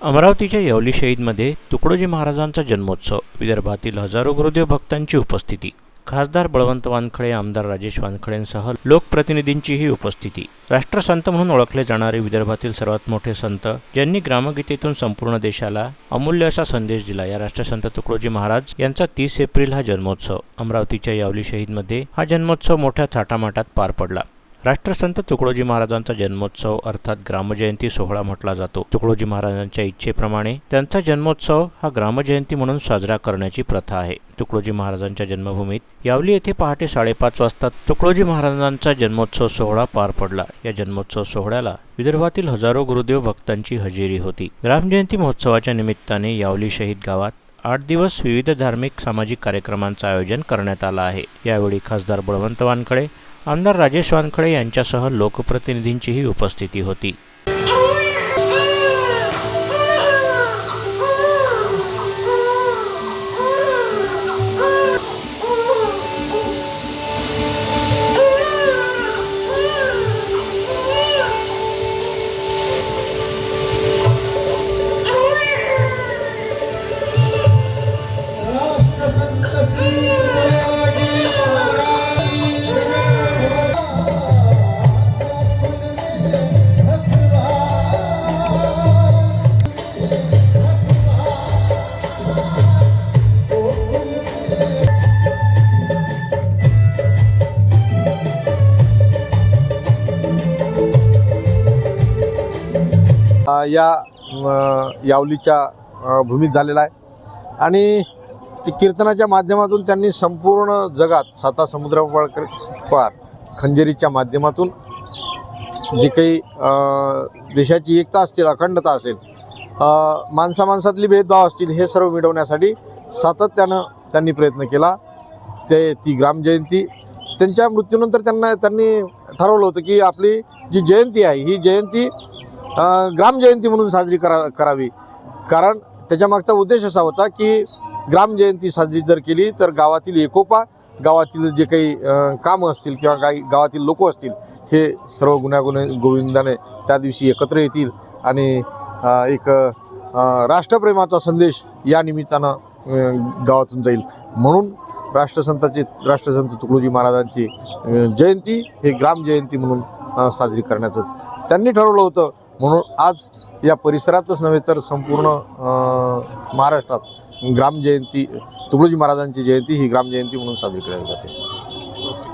अमरावतीच्या येवली शहीदमध्ये तुकडोजी महाराजांचा जन्मोत्सव विदर्भातील हजारो गुरुदेव भक्तांची उपस्थिती खासदार बळवंत वानखळे आमदार राजेश वानखळेंसह लोकप्रतिनिधींचीही उपस्थिती. राष्ट्रसंत म्हणून ओळखले जाणारे विदर्भातील सर्वात मोठे संत ज्यांनी ग्रामगीतेतून संपूर्ण देशाला अमूल्य असा संदेश दिला या राष्ट्रसंत तुकडोजी महाराज यांचा तीस एप्रिल हा जन्मोत्सव. अमरावतीच्या यावली शहीदमध्ये हा जन्मोत्सव मोठ्या थाटामाटात पार पडला. राष्ट्रसंत तुकडोजी महाराजांचा जन्मोत्सव अर्थात ग्रामजयंती सोहळा म्हटला जातो. तुकडोजी महाराजांच्या इच्छेप्रमाणे त्यांचा जन्मोत्सव हा ग्रामजयंती म्हणून साजरा करण्याची प्रथा आहे. तुकडोजी महाराजांच्या जन्मभूमीत यावली येथे पहाटे साडेपाच वाजता तुकडोजी महाराजांचा जन्मोत्सव सोहळा पार पडला. या जन्मोत्सव सोहळ्याला विदर्भातील हजारो गुरुदेव भक्तांची हजेरी होती. ग्रामजयंती महोत्सवाच्या निमित्ताने यावली शहीद गावात आठ दिवस विविध धार्मिक सामाजिक कार्यक्रमांचं आयोजन करण्यात आलं आहे. यावेळी खासदार बळवंत वानखडे आमदार राजेश वानखळे यांच्यासह लोकप्रतिनिधींचीही उपस्थिती होती. या यावलीच्या भूमीत झालेला आहे. आणि ते कीर्तनाच्या माध्यमातून त्यांनी संपूर्ण जगात साता समुद्र पार पार खंजेरीच्या माध्यमातून जे काही देशाची एकता असतील अखंडता असेल माणसा माणसातली भेदभाव असतील हे सर्व मिळवण्यासाठी सातत्यानं त्यांनी प्रयत्न केला. ते ती ग्रामजयंती त्यांच्या मृत्यूनंतर त्यांना त्यांनी ठरवलं होतं की आपली जी जयंती आहे ही जयंती ग्रामजयंती म्हणून साजरी करा करावी. कारण त्याच्यामागचा उद्देश असा होता की ग्रामजयंती साजरी जर केली तर गावातील एकोपा गावातील जे काही कामं असतील किंवा काही गावातील लोक असतील हे सर्व गुण्यागुणे गोविंदाने त्या दिवशी एकत्र येतील आणि एक राष्ट्रप्रेमाचा संदेश या निमित्तानं गावातून जाईल. म्हणून राष्ट्रसंताचे राष्ट्रसंत तुकडोजी महाराजांची जयंती हे ग्रामजयंती म्हणून साजरी करण्याचं त्यांनी ठरवलं होतं. म्हणून आज या परिसरातच नव्हे तर संपूर्ण महाराष्ट्रात ग्रामजयंती तुकडोजी महाराजांची जयंती ही ग्रामजयंती म्हणून साजरी केली जाते.